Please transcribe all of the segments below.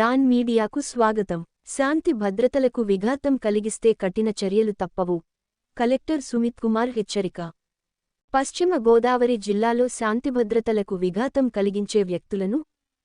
Don మీడియాకు స్వాగతం. శాంతి భద్రతలకు విఘాతం కలిగిస్తే కఠిన చర్యలు తప్పవు. కలెక్టర్ సుమిత్ కుమార్ హెచ్చరిక. పశ్చిమ గోదావరి జిల్లాలో శాంతిభద్రతలకు విఘాతం కలిగించే వ్యక్తులను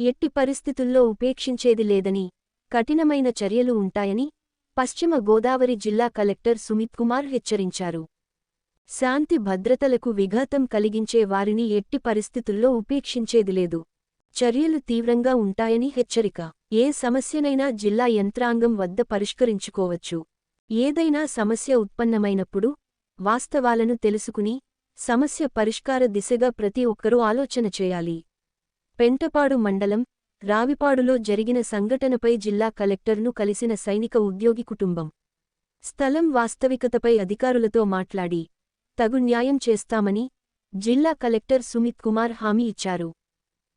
ఎట్టి పరిస్థితుల్లో ఉపేక్షించేది లేదని కఠినమైన చర్యలు ఉంటాయని పశ్చిమ గోదావరి జిల్లా కలెక్టర్ సుమిత్ కుమార్ హెచ్చరించారు. శాంతి భద్రతలకు విఘాతం కలిగించే వారిని ఎట్టి పరిస్థితుల్లో ఉపేక్షించేది లేదు. చర్యలు తీవ్రంగా ఉంటాయని హెచ్చరిక. ఏ సమస్యనైనా జిల్లా యంత్రాంగం వద్ద పరిష్కరించుకోవచ్చు. ఏదైనా సమస్య ఉత్పన్నమైనప్పుడు వాస్తవాలను తెలుసుకుని సమస్య పరిష్కార దిశగా ప్రతి ఒక్కరూ ఆలోచన చేయాలి. పెంటపాడు మండలం రావిపాడులో జరిగిన సంఘటనపై జిల్లా కలెక్టర్ను కలిసిన సైనిక ఉద్యోగి కుటుంబం. స్థలం వాస్తవికతపై అధికారులతో మాట్లాడి తగు న్యాయం చేస్తామని జిల్లా కలెక్టర్ సుమిత్ కుమార్ హామీ ఇచ్చారు.